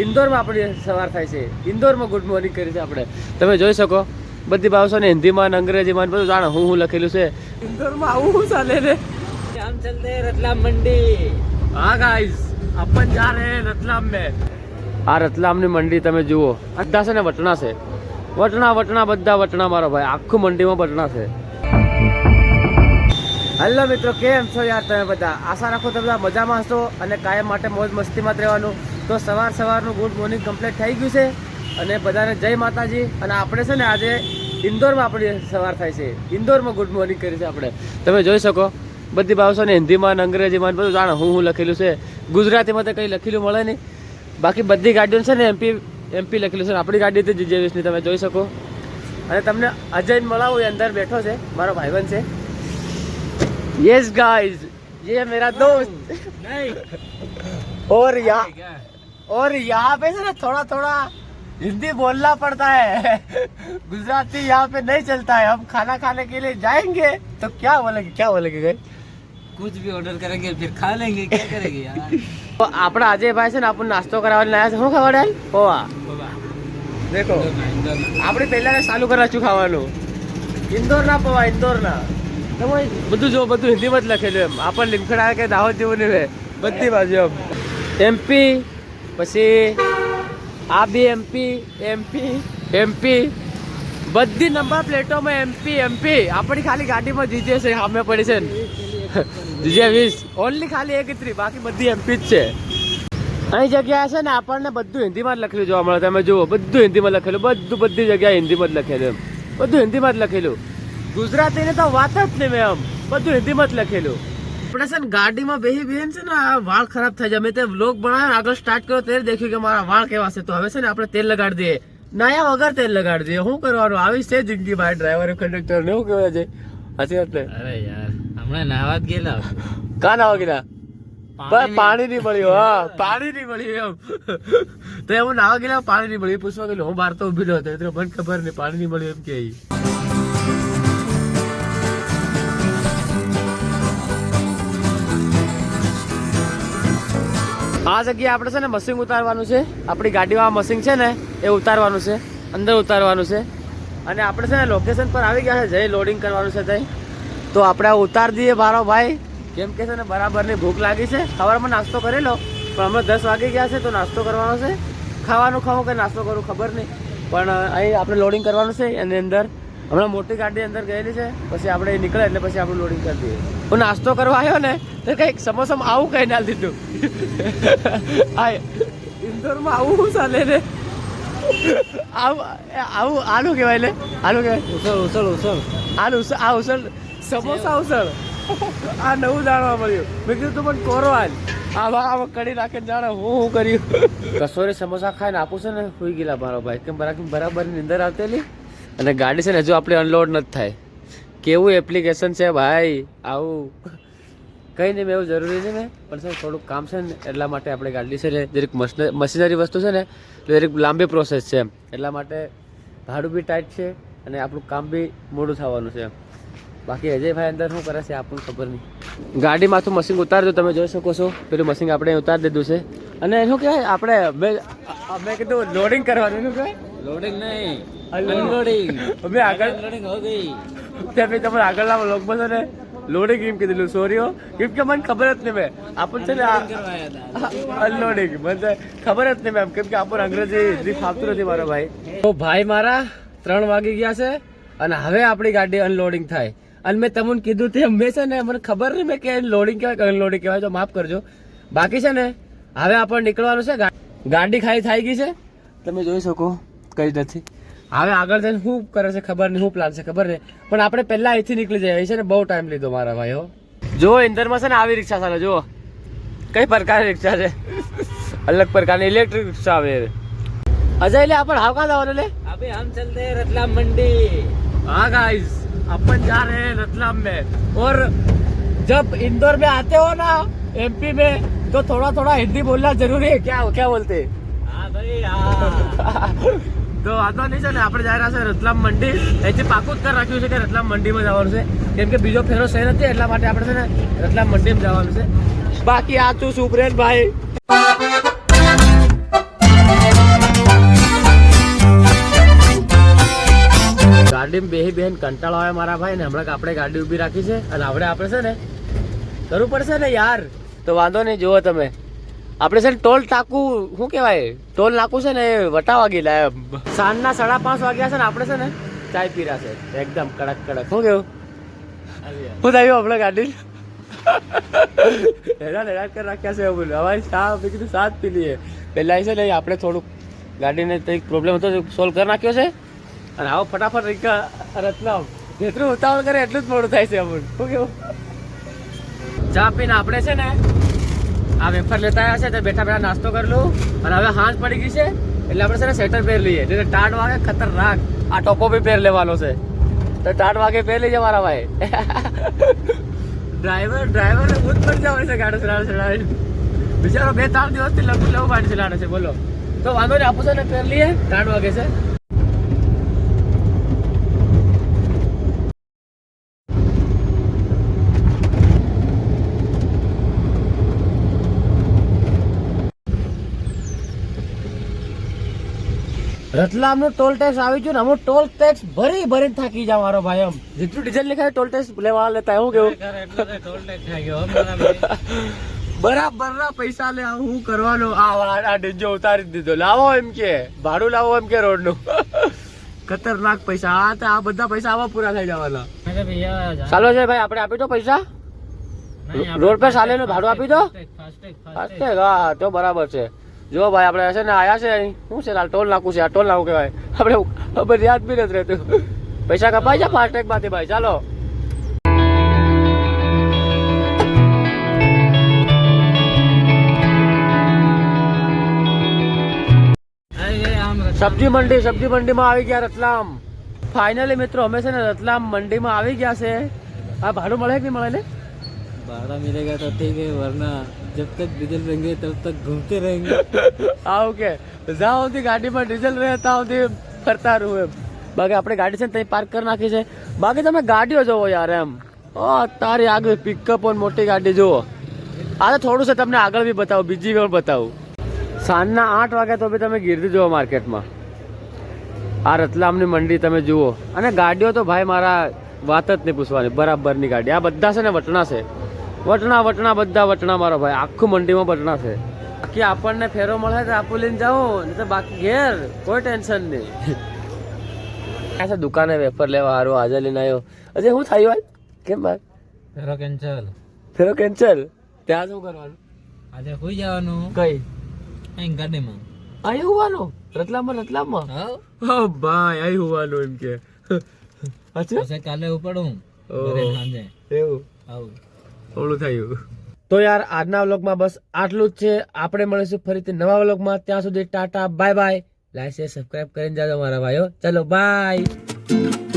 ઇન્દોરમાં આપણી સવાર થાય છે. ઇન્દોરમાં ગુડ મોર્નિંગ કરી છે આપણે. તમે જોઈ શકો બધી ભાવશો હિન્દીમાં અંગ્રેજીમાં બધું જાણો હું હું લખેલું છે. ઇન્દોરમાં આવું શું ચાલે રે? આમ ચલતે રતલામ મંડી. હા ગાઈઝ આપણ જા રહે રતલામ મેં. આ રતલામની મંડી તમે જુઓ. બધા છે ને વટણા છે. વટણા વટણા બધા વટણા મારો ભાઈ. આખું મંડીમાં વટણા છે. હેલો મિત્રો, કેમ છો યાર તમે બધા? આશા રાખો તમે બધા મજામાં હશો અને કાયમ માટે મોજ મસ્તીમાં જ રહેવાનું. તો સવાર સવારનું ગુડ મોર્નિંગ કમ્પ્લીટ થઈ ગયું છે અને બધાને જય માતાજી. અને આપણે છે ને આજે ઇન્દોરમાં આપણી સવાર થાય છે. ઇન્દોરમાં ગુડ મોર્નિંગ કરી છે આપણે. તમે જોઈ શકો, બધી ભાવશોને હિન્દીમાં અંગ્રેજીમાં બધું જાણો હું હું લખેલું છે. ગુજરાતીમાં તો કંઈ લખેલું મળે નહીં. બાકી બધી ગાડીઓ છે ને એમપી એમપી લખેલું છે. આપણી ગાડી તો જીજે વીસની તમે જોઈ શકો. અને તમને અજય મળાવું અંદર બેઠો છે. મારો ભાઈબંધ છે. यस गाइस ये मेरा दोस्त नहीं और यहाँ और यहाँ पे से ना थोड़ा थोड़ा हिंदी बोलना पड़ता है गुजराती यहाँ पे नहीं चलता है हम खाना खाने के लिए जाएंगे तो क्या बोलेंगे क्या बोलेंगे गए कुछ भी ऑर्डर करेंगे फिर खा लेंगे क्या करेंगे यार તો આપણા અજય ભાઈ છે ને આપણને નાસ્તો કરાવવા લાયા છે શું ખબર પોવા દેખો આપણે પહેલા ચાલુ કરાશું ખાવાનું ઇન્દોરના પૌવા ઇન્દોરના તમે બધું જો બધું હિન્દીમાં જ લખેલું એમ. આપણને લીમખડા કે દાહોદ જેવું નહીં રહે બધી બાજુ એમ. એમપી પછી આ બી એમપી એમપી એમપી બધી નંબર પ્લેટોમાં એમપી એમપી આપણી ખાલી ગાડીમાં જીજે છે, સામે પડી છે ને. જીજે વીસ. ઓનલી ખાલી એક ત્રી બાકી બધી એમપી જ છે. અહીં જગ્યા છે ને આપણને બધું હિન્દીમાં જ લખેલું જોવા મળે. તમે જુઓ, બધું હિન્દીમાં લખેલું. બધું બધી જગ્યાએ હિન્દીમાં જ લખેલું એમ. બધું હિન્દીમાં જ લખેલું. ગુજરાતીને તો વાત જ નહીં મેં આમ. બધું હિન્દીમાં જ લખેલું. આપણે છે ને ગાડીમાં બેહી બેન છે ને આ વાળ ખરાબ થઈ જાય. મેં તે વ્લોગ બનાવ્યો આગળ સ્ટાર્ટ કર્યો ત્યારે દેખ્યું કે મારા વાળ કેવા છે. તો હવે છે ને આપણે તેલ લગાડી દઈએ. નાયા વગર તેલ લગાડી દઈએ. શું કરવાનું? આવી છે જિંદગી ભાઈ ડ્રાઈવર કંડક્ટર ને એવું કહેવાય છે? સાચી વાત ને? અરે યાર હમણાં નાવા જ ગયેલા કા ના ગયેલા? પાણી નહીં. મળ્યું હા. પાણી નહીં મળ્યું એમ. તો એમ નાવા ગયેલા પાણી નહીં મળ્યું. પૂછવા ગયેલું હું બહાર તો ઊભી હતો. એટલે મને ખબર નહીં પાણી નહીં મળ્યું એમ કે આ જગ્યાએ આપણે છે ને મશીન ઉતારવાનું છે. આપણી ગાડીમાં મશીન છે ને, એ ઉતારવાનું છે. અંદર ઉતારવાનું છે. અને આપણે છે ને લોકેશન પર આવી ગયા છે, જઈ લોડિંગ કરવાનું છે ત્યાં તો આપણે ઉતાર દઈએ મારો ભાઈ. કેમ કે છે ને બરાબરની ભૂખ લાગી છે. સવારમાં નાસ્તો કરેલો પણ હમણાં દસ વાગી ગયા છે તો નાસ્તો કરવાનો છે. ખાવાનું ખાવું કે નાસ્તો કરું ખબર નહીં. પણ અહીં આપણે લોડિંગ કરવાનું છે એની અંદર. હમણાં મોટી ગાડી અંદર ગયેલી છે પછી આપણે નીકળે એટલે પછી આપણે લોડિંગ કરી દઈએ. હું નાસ્તો કરવા આવ્યો ને તો કંઈક સમોસામાં આવું કઈ ના દીધું. આ ઇન્દોરમાં આવું શું ચાલે ને? આવું આવું આનું કહેવાય લે આલું કહેવાય. ઉસળ ઉસળ ઉસળ. આનું ઉસળ આ ઉસળ સમોસા ઉસળ. આ નવું જાણવા મળ્યું. મેં કીધું તું પણ કોરો હાલ. આવા આવા કડી નાખે જાણે હું હું કર્યું. કસોરી સમોસા ખાઈને આપું છે ને સુઈ ગયેલા મારો ભાઈ. કેમ બરાબર બરાબર નીંદર આવતેલી? અને ગાડી છે ને હજુ આપણી અનલોડ નથી થાય. કેવું એપ્લિકેશન છે ભાઈ? આવું. કંઈ નહીં એવું જરૂરી છે ને, પણ સર થોડુંક કામ છે ને, એટલા માટે આપણે ગાડી છે ને, દરેક મશીનરી વસ્તુ છે ને જરીક લાંબી પ્રોસેસ છે એમ. એટલા માટે ભાડું બી ટાઈટ છે અને આપણું કામ બી મોડું થવાનું છે બાકી અજયભાઈ અંદર શું કરે છે, આપણને ખબર નહીં. ગાડીમાંથી મશીન ઉતારજો તમે જોઈ શકો છો. પેલું મશીન આપણે ઉતારી દીધું છે. અને શું કહેવાય, આપણે મેં મેં કીધું લોડિંગ કરવાનું, શું કહેવાય? લોડિંગ નહીં. અનલોડિંગ અમે આગળ અનલોડિંગ હો ગઈ તે ભાઈ તમારા આગળના લોક બસો ને લોડિંગ કેમ કીધેલું. સોરીઓ કેમ કે મને ખબર જ નહીં મેં. આપણ છે ને અનલોડિંગ મને ખબર જ નહીં મેમ કેમ કે આપણ અંગ્રેજી એટલી ફાવતું નથી મારો ભાઈ. તો ભાઈ મારા ત્રણ વાગી ગયા છે અને હવે આપણી ગાડી અનલોડિંગ થાય. અને મેં તમને કીધું તે મેં છે ને મને ખબર નહીં મેં કે લોડિંગ કહેવાય અનલોડિંગ કહેવાય તો માફ કરજો. બાકી છે ને હવે આપણને નીકળવાનું છે ગાડી ખાલી થઈ ગઈ છે. તમે જોઈ શકો કઈ નથી. હવે આગળ જઈને શું કરે છે ખબર નહીં શું પ્લાન છે ખબર નહીં પણ આપણે પહેલા અહીંથી નીકળી જઈએ અહીં છે ને બહુ ટાઈમ લીધો મારા ભાઈ હો જો ઇન્દરમાં છે ને આવી રિક્ષા ચાલે જુઓ કઈ પ્રકારની રિક્ષા છે અલગ પ્રકારની ઇલેક્ટ્રિક રિક્ષા આવે અજય લે આપણે હાવ કાં જવાનું લે अभी हम चलते हैं रतलाम मंडी हाँ गाइस अपन जा रहे हैं रतलाम में और जब इंदौर में आते हो ना एमपी में तो थोड़ा थोड़ा हिंदी बोलना जरूरी है क्या क्या बोलते हैं हाँ भाई हाँ તો વાંધો નહીં છે ને, આપણે જઈ રહ્યા છે રતલામ મંડી. એથી પાકું ઉત્તર રાખ્યું છે કે રતલામ મંડીમાં જવાનું છે. કેમ કે બીજો ફેરો છે નથી, એટલા માટે આપણે છે ને રતલામ મંડીમાં જવાનું છે. બાકી આ તું સુપ્રેન ભાઈ ગાડીમાં બેહી બેન કંટાળો આવે મારા ભાઈ ને, હમણાં આપણે ગાડી ઊભી રાખી છે અને આપણે આપણે છે ને, કરવું પડશે ને યાર. તો વાંધો નહીં, જુઓ તમે. આપણે છે ને ટોલ ટાકું, શું કહેવાય? ટોલ નાકું છે ને વટાવા ગયેલા, એમ. સાંજના સાડા પાંચ વાગ્યા છે ને આપણે છે ને ચાય પીરા છે. એકદમ કડક કડક. શું કેવું હું થયું આપણે ગાડી? હેરાન હેરાન કરી રાખ્યા છે એવું અમારી ચા, મેં સાત પી લઈએ. પહેલાં છે ને આપણે થોડુંક ગાડીને કંઈક પ્રોબ્લેમ હતો સોલ્વ કરી નાખ્યો છે. અને આવો ફટાફટ રત્નામ. જેટલું ઉતાવળ કરે, એટલું જ મોડું થાય છે અમુક શું કેવું ચા પીને આપણે છે ને આ વેફર લેતા આવ્યા છે તો બેઠા બેઠા નાસ્તો કરી લઉં. અને હવે હાંજ પડી ગઈ છે, એટલે આપણે છે ને સ્વેટર પહેર લઈએ. એટલે ટાટ વાગે ખતરનાક આ ટોપો બી પહેર લેવાનો છે. તો ટાટ વાગે પહેર લઈએ મારા ભાઈ. ડ્રાઈવર ડ્રાઈવર ભૂત પર જવાનું છે ગાડી ચલાવે ચલાવે. બિચારો બે ત્રણ દિવસથી લઘુ લેવું ગાડી ચલાવે છે. બોલો. તો વાંધો નહીં, આપું છે ને પહેર લઈએ. ટાટ વાગે છે. રતલામનું ટોલ ટેક્સ આવી ગયું ને અમુક ટોલ ટેક્સ ભરી ભરીને થાકી જા મારો ભાઈ એમ. જેટલું ડીઝલ નીકળે ટોલ ટેક્સ લેવા લેતા એવું કેવું? બરાબર. ના પૈસા લે હું કરવાનો? આ આ- ડીજો ઉતારી દીધો. લાવો એમ કે ભાડું લાવો એમ કે રોડનું ખતરનાક પૈસા. આ તો આ બધા પૈસા આવા પૂરા થઈ જવાના. ચાલો છે ભાઈ આપણે આપી દો પૈસા. રોડ પર ચાલે નું ભાડું આપી દો. ફાસ્ટેગ હા તો બરાબર છે. જો ભાઈ, આપણે છે ને આયા છે અહીં. શું છે ટોલ નાખું છે? આ ટોલ નાખું કહેવાય. આપણે ખબર યાદ બી નથી રહેતું. પૈસા કપાય છે ફાસ્ટેગમાંથી ભાઈ. ચાલો. સબ્જી મંડી, સબ્જી મંડીમાં આવી ગયા રતલામ. ફાઇનલી મિત્રો, અમે છે ને રતલામ મંડીમાં આવી ગયા છે. આ ભાડું મળે કે નહીં મળે ને? ભાડા મિલેગા તો ઠીક વરના जब तक डीजल रहेंगे तब तक घूमते रहेंगे આવું કે જ્યાં સુધી ગાડીમાં ડીઝલ રહે ત્યાં સુધી ફરતા રહું એમ બાકી આપણે ગાડી છે ને ત્યાં પાર્ક કરી નાખી છે બાકી તમે ગાડીઓ જોવો યાર એમ ઓ તારી આગળ પિકઅપ અને મોટી ગાડી જુઓ આ તો થોડું છે તમને આગળ બી બતાવું બીજી પણ બતાવું સાંજના આઠ વાગે તો બી તમે ગીરદી જુઓ માર્કેટમાં આ રતલામની મંડી તમે જુઓ અને ગાડીઓ તો ભાઈ મારા વાત જ નહીં પૂછવાની બરાબરની ગાડી આ બધા છે ને વટણા છે વટણા વટણા બધા વટણા મારો ભાઈ. આખું મંડીમાં વટણા છે. કે આપણને ફેરો મળે તો આપું લઈને જાઉં નહીં તો બાકી ઘેર કોઈ ટેન્શન નહીં. આ દુકાને વેફર લેવા હારો આજે લઈને આવ્યો અજય શું થયું વાત કેમ બાર? ફેરો કેન્સલ. ફેરો કેન્સલ? ત્યાં શું કરવાનું? આજે હોઈ જવાનું. કઈ? અહીં ગાડીમાં. અહીં હોવાનું? રતલામમાં રતલામમાં? હા. ભાઈ અહીં હોવાનું એમ કે. અચ્છા કાલે ઉપડું. એવું. આવું. થોડું થયું તો યાર, આજના વ્લોગમાં બસ આટલું જ છે. આપણે મળીશું ફરીથી નવા વ્લોગમાં. ત્યાં સુધી tata bye bye like share subscribe કરીને જાજો મારા ભાઈઓ. ચલો બાય